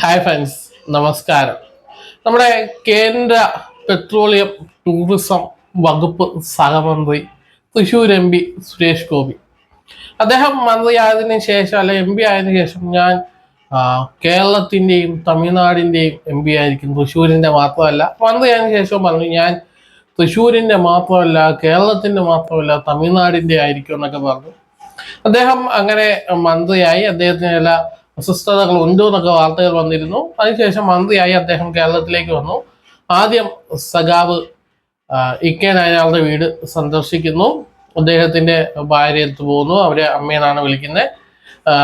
Hi friends നമസ്കാരം. നമ്മുടെ കേന്ദ്ര പെട്രോളിയം ടൂറിസം വകുപ്പ് സഹമന്ത്രി തൃശ്ശൂർ എം പി സുരേഷ് ഗോപി. അദ്ദേഹം മന്ത്രിയായതിനു ശേഷം അല്ലെ എം പി ആയതിനു ശേഷം ഞാൻ കേരളത്തിന്റെയും തമിഴ്നാടിന്റെയും എം പി ആയിരിക്കും. തൃശ്ശൂരിന്റെ മാത്രമല്ല മന്ത്രിയായതിനു ശേഷം പറഞ്ഞു ഞാൻ തൃശ്ശൂരിന്റെ മാത്രമല്ല കേരളത്തിന്റെ മാത്രമല്ല തമിഴ്നാടിന്റെ ആയിരിക്കും എന്നൊക്കെ പറഞ്ഞു. അദ്ദേഹം അങ്ങനെ മന്ത്രിയായി. അദ്ദേഹത്തിന് ചില അസ്വസ്ഥതകൾ ഉണ്ട് എന്നൊക്കെ വാർത്തകൾ വന്നിരുന്നു. അതിനുശേഷം മന്ത്രിയായി അദ്ദേഹം കേരളത്തിലേക്ക് വന്നു. ആദ്യം സഖാവ് ഇക്കെ നായനാളുടെ വീട് സന്ദർശിക്കുന്നു. അദ്ദേഹത്തിന്റെ ഭാര്യ എടുത്തു പോകുന്നു. അവരെ അമ്മയെന്നാണ് വിളിക്കുന്നത്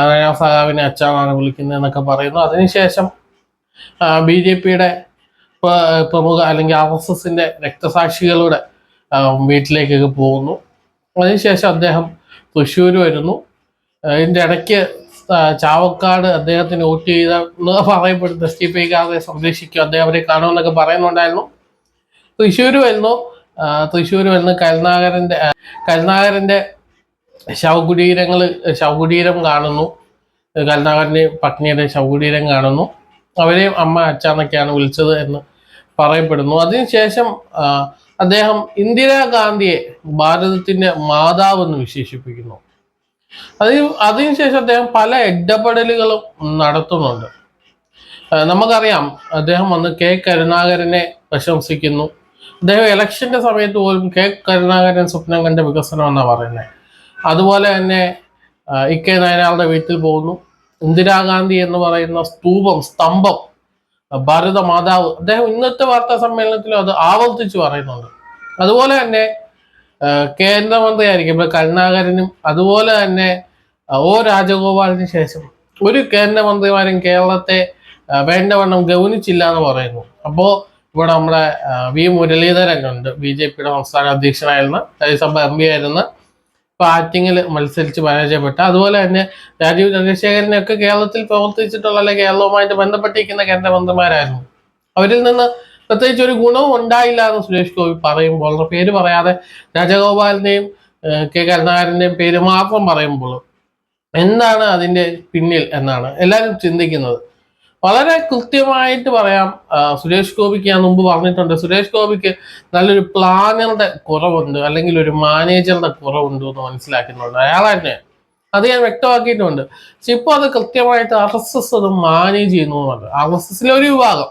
നായനാർ സഖാവിനെ അച്ഛനാണ് വിളിക്കുന്നത് എന്നൊക്കെ പറയുന്നു. അതിനുശേഷം ബി ജെ പിയുടെ പ്രമുഖ അല്ലെങ്കിൽ ആർ എസ് എസിന്റെ രക്തസാക്ഷികളുടെ വീട്ടിലേക്കൊക്കെ പോകുന്നു. അതിനുശേഷം അദ്ദേഹം തൃശ്ശൂർ വരുന്നു. ഇതിന്റെ ഇടയ്ക്ക് ചാവക്കാട് അദ്ദേഹത്തിന് വോട്ട് ചെയ്ത എന്ന് പറയപ്പെടുന്ന എസ് ടി പി കാരെ സംരക്ഷിക്കും. അദ്ദേഹം അവരെ കാണുമെന്നൊക്കെ പറയുന്നുണ്ടായിരുന്നു. തൃശ്ശൂർ വരുന്നു തൃശ്ശൂർ വരുന്ന കരുണാകരന്റെ കരുണാകരന്റെ ശവകുടീരങ്ങൾ ശവകുടീരം കാണുന്നു. കരുണാകരന്റെ പത്നിയുടെ ശവകുടീരം കാണുന്നു. അവരെയും അമ്മ അച്ഛനൊക്കെയാണ് വിളിച്ചത് എന്ന് പറയപ്പെടുന്നു. അതിനുശേഷം അദ്ദേഹം ഇന്ദിരാഗാന്ധിയെ ഭാരതത്തിന്റെ മാതാവെന്ന് വിശേഷിപ്പിക്കുന്നു. അതിന് അതിനുശേഷം അദ്ദേഹം പല ഇടപെടലുകളും നടത്തുന്നുണ്ട്. നമുക്കറിയാം അദ്ദേഹം വന്ന് കെ കരുണാകരനെ പ്രശംസിക്കുന്നു. അദ്ദേഹം ഇലക്ഷന്റെ സമയത്ത് പോലും കെ കരുണാകരൻ സ്വപ്നം കണ്ട വികസനം എന്നാണ് പറയുന്നത് അതുപോലെ തന്നെ ഇ കെ നായനാളുടെ വീട്ടിൽ പോകുന്നു. ഇന്ദിരാഗാന്ധി എന്ന് പറയുന്ന സ്തൂപം സ്തംഭം ഭാരത മാതാവ് അദ്ദേഹം ഇന്നത്തെ വാർത്താ സമ്മേളനത്തിലും അത് ആവർത്തിച്ചു പറയുന്നുണ്ട്. അതുപോലെ തന്നെ ആ, കേന്ദ്രമന്ത്രിയായിരിക്കും. ഇപ്പൊ കരുണാകരനും അതുപോലെ തന്നെ ഒ രാജഗോപാലിന് ശേഷം ഒരു കേന്ദ്രമന്ത്രിമാരും കേരളത്തെ വേണ്ടവണ്ണം ഗൗനിച്ചില്ല എന്ന് പറയുന്നു. അപ്പോ ഇവിടെ നമ്മുടെ വി മുരളീധരൻ ഉണ്ട് ബി ജെ പിയുടെ സംസ്ഥാന അധ്യക്ഷനായിരുന്ന രാജ്യസഭ എം പി ആയിരുന്ന ഇപ്പൊ ആറ്റിങ്ങിൽ മത്സരിച്ച് പരാജയപ്പെട്ട. അതുപോലെ തന്നെ രാജീവ് ചന്ദ്രശേഖരനൊക്കെ കേരളത്തിൽ പ്രവർത്തിച്ചിട്ടുള്ള അല്ലെങ്കിൽ കേരളവുമായിട്ട് ബന്ധപ്പെട്ടിരിക്കുന്ന കേന്ദ്രമന്ത്രിമാരായിരുന്നു. അവരിൽ നിന്ന് പ്രത്യേകിച്ച് ഒരു ഗുണവും ഉണ്ടായില്ല എന്ന് സുരേഷ് ഗോപി പറയുമ്പോൾ പേര് പറയാതെ രാജഗോപാലിന്റെയും കെ കരുണാകരന്റെയും പേര് മാത്രം പറയുമ്പോൾ എന്താണ് അതിന്റെ പിന്നിൽ എന്നാണ് എല്ലാവരും ചിന്തിക്കുന്നത്. വളരെ കൃത്യമായിട്ട് പറയാം സുരേഷ് ഗോപിക്ക് ഞാൻ മുമ്പ് പറഞ്ഞിട്ടുണ്ട്. സുരേഷ് ഗോപിക്ക് നല്ലൊരു പ്ലാനറുടെ കുറവുണ്ട് അല്ലെങ്കിൽ ഒരു മാനേജറുടെ കുറവുണ്ട് എന്ന് മനസ്സിലാക്കുന്നുണ്ട് അയാൾ തന്നെ അത് ഞാൻ വ്യക്തമാക്കിയിട്ടുണ്ട്. പക്ഷെ ഇപ്പോൾ അത് കൃത്യമായിട്ട് ആർ എസ് എസ് അത് മാനേജ് ചെയ്യുന്നു ആർ എസ് എസിലെ ഒരു വിഭാഗം.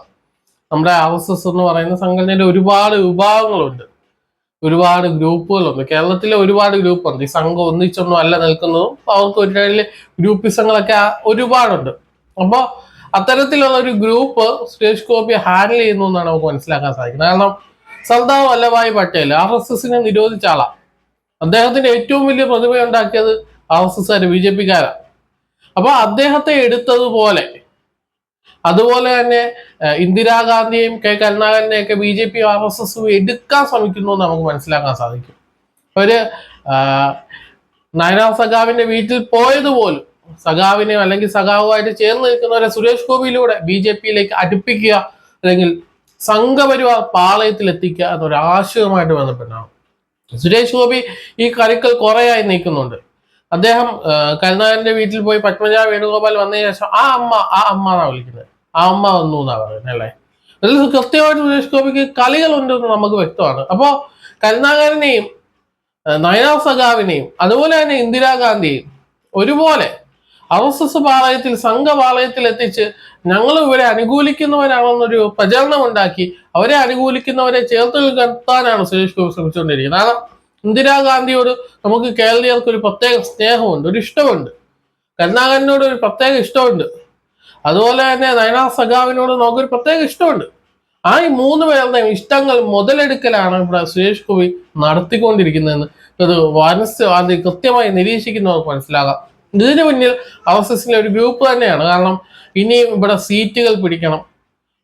നമ്മുടെ ആർ എസ് എസ് എന്ന് പറയുന്ന സംഘടനയുടെ ഒരുപാട് വിഭാഗങ്ങളുണ്ട്. ഒരുപാട് ഗ്രൂപ്പുകളുണ്ട്. കേരളത്തിലെ ഒരുപാട് ഗ്രൂപ്പുണ്ട്. ഈ സംഘം ഒന്നിച്ചൊന്നും അല്ല നിൽക്കുന്നതും അവർക്ക് ഒരു ഗ്രൂപ്പിസങ്ങളൊക്കെ ഒരുപാടുണ്ട്. അപ്പോൾ അത്തരത്തിലുള്ള ഒരു ഗ്രൂപ്പ് സുരേഷ് ഗോപി ഹാൻഡിൽ ചെയ്യുന്നു എന്നാണ് നമുക്ക് മനസ്സിലാക്കാൻ സാധിക്കുന്നത്. കാരണം സർദാർ വല്ലഭായ് പട്ടേൽ ആർ എസ് എസിനെ നിരോധിച്ച ആളാണ് അദ്ദേഹത്തിന്റെ ഏറ്റവും വലിയ പ്രതിഭയുണ്ടാക്കിയത് R S S B J പിക്കാരാണ് അപ്പൊ അദ്ദേഹത്തെ എടുത്തതുപോലെ അതുപോലെ തന്നെ ഇന്ദിരാഗാന്ധിയും ഇന്ദിരാഗാന്ധിയെയും K കരുണാകരനെയൊക്കെ B J P R S S എടുക്കാൻ ശ്രമിക്കുന്നു എന്ന് നമുക്ക് മനസ്സിലാക്കാൻ സാധിക്കും. ഒരു നയനാ സഖാവിന്റെ വീട്ടിൽ പോയതുപോലും സഖാവിനെ അല്ലെങ്കിൽ സഖാവുമായിട്ട് ചേർന്ന് നിൽക്കുന്നവരെ സുരേഷ് ഗോപിയിലൂടെ ബി ജെ പിയിലേക്ക് അടുപ്പിക്കുക അല്ലെങ്കിൽ സംഘപരിവാർ പാളയത്തിൽ എത്തിക്കുക എന്നൊരു ആശയവുമായിട്ട് ബന്ധപ്പെട്ടാണ്. സുരേഷ് ഗോപി ഈ കരുക്കൾ കുറേയായി നീക്കുന്നുണ്ട്. അദ്ദേഹം കരുണാകരന്റെ വീട്ടിൽ പോയി പത്മജ വേണുഗോപാൽ വന്നതിന് ശേഷം ആ അമ്മ ആ അമ്മ എന്നാണ് വിളിക്കുന്നത്. അമ്മ വന്നു എന്നാ പറയുന്നത് അല്ലേ? അതിൽ കൃത്യമായിട്ട് സുരേഷ് ഗോപിക്ക് കളികളുണ്ടെന്ന് നമുക്ക് വ്യക്തമാണ്. അപ്പോ കരുണാകരനെയും നയന നയനാർ സഖാവിനെയും അതുപോലെ തന്നെ ഇന്ദിരാഗാന്ധിയും ഒരുപോലെ ആർ എസ് എസ് പാളയത്തിൽ സംഘപാളയത്തിൽ എത്തിച്ച് ഞങ്ങൾ ഇവരെ അനുകൂലിക്കുന്നവരാണെന്നൊരു പ്രചരണം ഉണ്ടാക്കി അവരെ അനുകൂലിക്കുന്നവരെ ചേർത്ത് നിർത്താനാണ് സുരേഷ് ഗോപി ശ്രമിച്ചുകൊണ്ടിരിക്കുന്നത്. കാരണം ഇന്ദിരാഗാന്ധിയോട് നമുക്ക് കേരളീയർക്ക് ഒരു പ്രത്യേക സ്നേഹമുണ്ട് ഒരു ഇഷ്ടമുണ്ട് കരുണാകരനോട് ഒരു പ്രത്യേക ഇഷ്ടമുണ്ട്. അതുപോലെ തന്നെ നയനാർ സഖാവിനോട് നമുക്കൊരു പ്രത്യേക ഇഷ്ടമുണ്ട്. ആ ഈ മൂന്ന് പേരുടെയും ഇഷ്ടങ്ങൾ മുതലെടുക്കലാണ് ഇവിടെ സുരേഷ് ഗോപി നടത്തിക്കൊണ്ടിരിക്കുന്നതെന്ന്. ഇത് വനസ് അത് കൃത്യമായി നിരീക്ഷിക്കുന്നവർക്ക് മനസ്സിലാകാം. ഇതിന് മുന്നിൽ ആർ എസ് എസിലെ ഒരു ഗ്രൂപ്പ് തന്നെയാണ്. കാരണം ഇനിയും ഇവിടെ സീറ്റുകൾ പിടിക്കണം.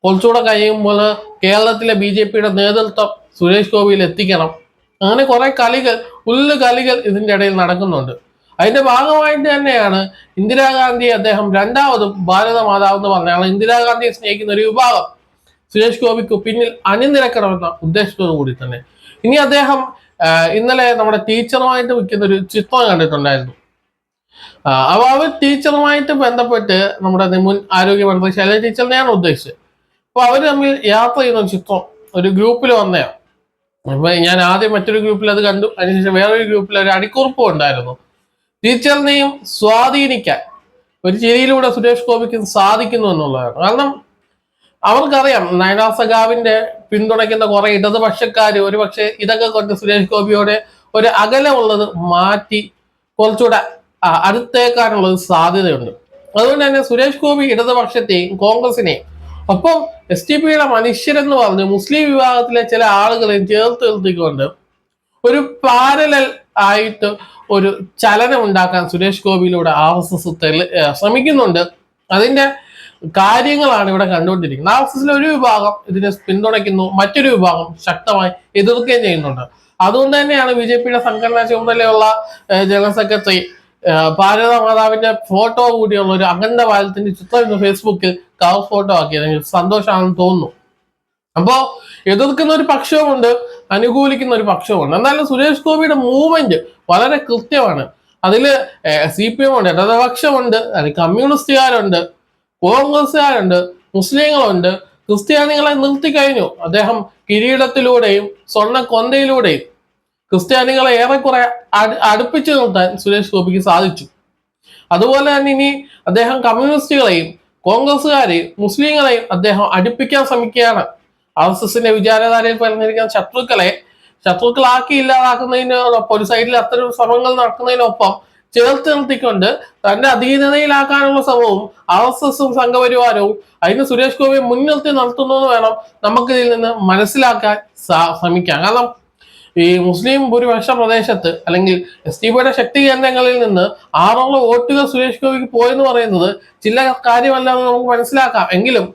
കുറച്ചുകൂടെ കഴിയുമ്പോൾ കേരളത്തിലെ ബി ജെ പിയുടെ നേതൃത്വം സുരേഷ് ഗോപിയിൽ എത്തിക്കണം. അങ്ങനെ കുറെ കളികൾ ഉള്ളു കളികൾ ഇതിന്റെ ഇടയിൽ നടക്കുന്നുണ്ട്. അതിന്റെ ഭാഗമായിട്ട് തന്നെയാണ് ഇന്ദിരാഗാന്ധിയെ അദ്ദേഹം രണ്ടാമതും ഭാരത മാതാവ് എന്ന് പറഞ്ഞാൽ ഇന്ദിരാഗാന്ധിയെ സ്നേഹിക്കുന്ന ഒരു വിഭാഗം. സുരേഷ് ഗോപിക്ക് പിന്നിൽ അണിനിരക്കണമെന്ന ഉദ്ദേശത്തോടു കൂടി തന്നെ. ഇനി അദ്ദേഹം ഇന്നലെ നമ്മുടെ ടീച്ചറുമായിട്ട് വിൽക്കുന്ന ഒരു ചിത്രം കണ്ടിട്ടുണ്ടായിരുന്നു. അപ്പൊ അവർ ടീച്ചറുമായിട്ട് ബന്ധപ്പെട്ട് നമ്മുടെ മുൻ ആരോഗ്യമന്ത്രി ശൈലജ ടീച്ചറിനെയാണ് ഉദ്ദേശിച്ചത്. അപ്പൊ അവർ തമ്മിൽ യാത്ര ചെയ്യുന്ന ചിത്രം ഒരു ഗ്രൂപ്പിൽ വന്നതാണ് അപ്പൊ ഞാൻ ആദ്യം മറ്റൊരു ഗ്രൂപ്പിൽ അത് കണ്ടു. അതിനുശേഷം വേറൊരു ഗ്രൂപ്പിൽ ഒരു അടിക്കുറിപ്പും ഉണ്ടായിരുന്നു. ടീച്ചറിനെയും സ്വാധീനിക്കാൻ ഒരു ചിരിയിലൂടെ സുരേഷ് ഗോപിക്ക് സാധിക്കുന്നു എന്നുള്ളതാണ്. കാരണം അവർക്കറിയാം നയനാർ സഖാവിന്റെ പിന്തുണയ്ക്കുന്ന കുറെ ഇടതുപക്ഷക്കാർ ഒരുപക്ഷെ ഇതൊക്കെ കൊണ്ട് സുരേഷ് ഗോപിയോട് ഒരു അകലമുള്ളത് മാറ്റി കുറച്ചുകൂടെ ആ, അടുത്തേക്കാനുള്ള ഒരു സാധ്യതയുണ്ട്. അതുകൊണ്ട് തന്നെ സുരേഷ് ഗോപി ഇടതുപക്ഷത്തെയും കോൺഗ്രസിനെയും ഒപ്പം എസ് ടി പിയുടെ മനുഷ്യരെന്ന് പറഞ്ഞ് മുസ്ലിം വിഭാഗത്തിലെ ചില ആളുകളെയും ചേർത്ത് നിർത്തിക്കൊണ്ട് ഒരു പാരലൽ ആയിട്ട് ഒരു ചലനം ഉണ്ടാക്കാൻ സുരേഷ് ഗോപിയിലൂടെ ആർ എസ് എസ് ശ്രമിക്കുന്നുണ്ട്. അതിന്റെ കാര്യങ്ങളാണ് ഇവിടെ കണ്ടുകൊണ്ടിരിക്കുന്നത്. ആർ എസ് എസിലെ ഒരു വിഭാഗം ഇതിനെ പിന്തുണയ്ക്കുന്നു. മറ്റൊരു വിഭാഗം ശക്തമായി എതിർക്കുകയും ചെയ്യുന്നുണ്ട്. അതുകൊണ്ട് തന്നെയാണ് ബി ജെ പിയുടെ സംഘടനാ ചുമതലയുള്ള ജനറൽ സെക്രട്ടറി ഭാരത മാതാവിന്റെ ഫോട്ടോ കൂടിയുള്ള ഒരു അഖണ്ഡ വാലത്തിന്റെ ചിത്രം ഇന്ന് ഫേസ്ബുക്കിൽ കവർ ഫോട്ടോ ആക്കിയത്. സന്തോഷമാണെന്ന് തോന്നുന്നു. അപ്പോ എതിർക്കുന്ന ഒരു പക്ഷവുമുണ്ട്. അനുകൂലിക്കുന്ന ഒരു പക്ഷവുമുണ്ട് എന്നാലും സുരേഷ് ഗോപിയുടെ മൂവ്മെന്റ് വളരെ കൃത്യമാണ്. അതിൽ സി പി എം ഉണ്ട് ഇടതുപക്ഷമുണ്ട് അതിൽ കമ്മ്യൂണിസ്റ്റുകാരുണ്ട് കോൺഗ്രസ്സുകാരുണ്ട് മുസ്ലിങ്ങളുണ്ട് ക്രിസ്ത്യാനികളെ നിർത്തി കഴിഞ്ഞു. അദ്ദേഹം കിരീടത്തിലൂടെയും സ്വർണ കൊന്തയിലൂടെയും ക്രിസ്ത്യാനികളെ ഏറെക്കുറെ അട്- അടുപ്പിച്ചു നിർത്താൻ സുരേഷ് ഗോപിക്ക് സാധിച്ചു. അതുപോലെ തന്നെ ഇനി അദ്ദേഹം കമ്മ്യൂണിസ്റ്റുകളെയും കോൺഗ്രസ്സുകാരെയും മുസ്ലിങ്ങളെയും അദ്ദേഹം അടുപ്പിക്കാൻ ശ്രമിക്കുകയാണ്. ആർ എസ് എസിന്റെ വിചാരധാരയിൽ പറഞ്ഞിരിക്കുന്ന ശത്രുക്കളെ ശത്രുക്കളാക്കി ഇല്ലാതാക്കുന്നതിനോടൊപ്പം ഒരു സൈഡിൽ അത്തരം ശ്രമങ്ങൾ നടക്കുന്നതിനൊപ്പം ചേർത്ത് നിർത്തിക്കൊണ്ട് തന്റെ അധീനതയിലാക്കാനുള്ള ശ്രമവും ആർ എസ് എസും സംഘപരിവാരവും അതിന് സുരേഷ് ഗോപിയെ മുൻനിർത്തി നടത്തുന്നു എന്ന് വേണം നമുക്ക് ഇതിൽ നിന്ന് മനസ്സിലാക്കാൻ ശ്രമിക്കാം കാരണം ഈ മുസ്ലിം ഭൂരിപക്ഷ പ്രദേശത്ത് അല്ലെങ്കിൽ എസ് ടി പിയുടെ ശക്തി കേന്ദ്രങ്ങളിൽ നിന്ന് ആറോളം വോട്ടുകൾ സുരേഷ് ഗോപിക്ക് പോയെന്ന് പറയുന്നത് ചില കാര്യമല്ല എന്ന് നമുക്ക് മനസ്സിലാക്കാം. എങ്കിലും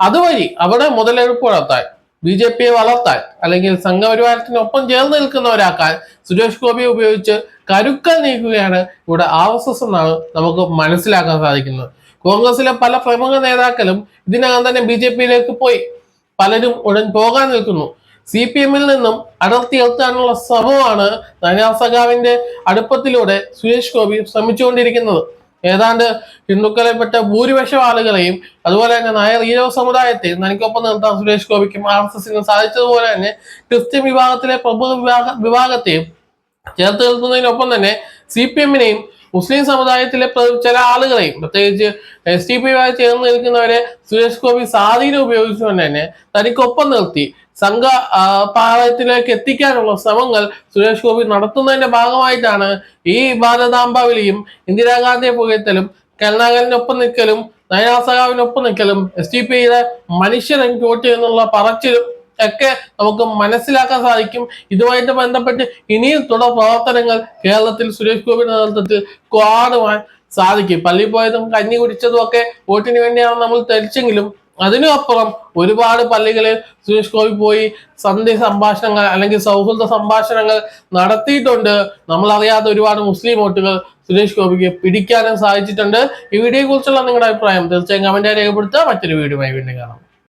അതുവഴി അവിടെ മുതലെടുപ്പ് വളർത്താൻ ബി ജെ പിയെ വളർത്താൻ അല്ലെങ്കിൽ സംഘപരിവാരത്തിനൊപ്പം ചേർന്ന് നിൽക്കുന്നവരാക്കാൻ സുരേഷ് ഗോപിയെ ഉപയോഗിച്ച് കരുക്കൾ നീക്കുകയാണ് ഇവിടെ ആർ എസ് എസ് എന്നാണ് നമുക്ക് മനസ്സിലാക്കാൻ സാധിക്കുന്നത്. കോൺഗ്രസിലെ പല പ്രമുഖ നേതാക്കളും ഇതിനകം തന്നെ ബി ജെ പിയിലേക്ക് പോയി. പലരും ഉടൻ പോകാൻ നിൽക്കുന്നു. സി പി എമ്മിൽ നിന്നും അടർത്തി എത്താനുള്ള ശ്രമമാണ് നനാസഖാവിന്റെ അടുപ്പത്തിലൂടെ സുരേഷ് ഗോപി ശ്രമിച്ചുകൊണ്ടിരിക്കുന്നത്. ഏതാണ്ട് ഹിന്ദുക്കളെ പറ്റ ഭൂരിപക്ഷം ആളുകളെയും അതുപോലെ തന്നെ നായർ ഈഴവ സമുദായത്തെ തനിക്കൊപ്പം നിർത്താൻ സുരേഷ് ഗോപിക്കും ആർ എസ് എസിനും സാധിച്ചതുപോലെ തന്നെ ക്രിസ്ത്യൻ വിഭാഗത്തിലെ പ്രമുഖ വിഭാഗ വിഭാഗത്തെയും ചേർത്ത് നിർത്തുന്നതിനൊപ്പം തന്നെ സി പി എമ്മിനെയും മുസ്ലിം സമുദായത്തിലെ ചില ആളുകളെയും പ്രത്യേകിച്ച് എസ് ടി പിയുമായി ചേർന്ന് നിൽക്കുന്നവരെ സുരേഷ് ഗോപി സ്വാധീനം ഉപയോഗിച്ചുകൊണ്ട് തന്നെ തനിക്കൊപ്പം നിർത്തി സംഘ പാതത്തിലേക്ക് എത്തിക്കാനുള്ള ശ്രമങ്ങൾ സുരേഷ് ഗോപി നടത്തുന്നതിന്റെ ഭാഗമായിട്ടാണ് ഈ ഭാരതാംബാവലിയും ഇന്ദിരാഗാന്ധിയെ പുകയത്തലും കരുണാകരനൊപ്പം നിൽക്കലും നയനാസഖാവിനൊപ്പം നിൽക്കലും എസ് ടി പിയുടെ മനുഷ്യരൻ ചോട്ടി എന്നുള്ള പറച്ചിലും ഒക്കെ നമുക്ക് മനസ്സിലാക്കാൻ സാധിക്കും. ഇതുമായിട്ട് ബന്ധപ്പെട്ട് ഇനിയും തുടർ പ്രവർത്തനങ്ങൾ കേരളത്തിൽ സുരേഷ് ഗോപിയുടെ നേതൃത്വത്തിൽ കാണുവാൻ സാധിക്കും. പള്ളി പോയതും കഞ്ഞി കുടിച്ചതും ഒക്കെ വോട്ടിന് വേണ്ടിയാണ് നമ്മൾ ധരിച്ചെങ്കിലും അതിനും അപ്പുറം ഒരുപാട് പള്ളികളിൽ സുരേഷ് ഗോപി പോയി സന്ധി സംഭാഷണങ്ങൾ അല്ലെങ്കിൽ സൗഹൃദ സംഭാഷണങ്ങൾ നടത്തിയിട്ടുണ്ട്. നമ്മൾ അറിയാത്ത ഒരുപാട് മുസ്ലിം വോട്ടുകൾ സുരേഷ് ഗോപിക്ക് പിടിക്കാനും സാധിച്ചിട്ടുണ്ട്. ഈ വീഡിയോയെ കുറിച്ചുള്ള നിങ്ങളുടെ അഭിപ്രായം തീർച്ചയായും കമന്റായി രേഖപ്പെടുത്തുക. മറ്റൊരു വീഡിയോയുമായി വീണ്ടും കാണാം.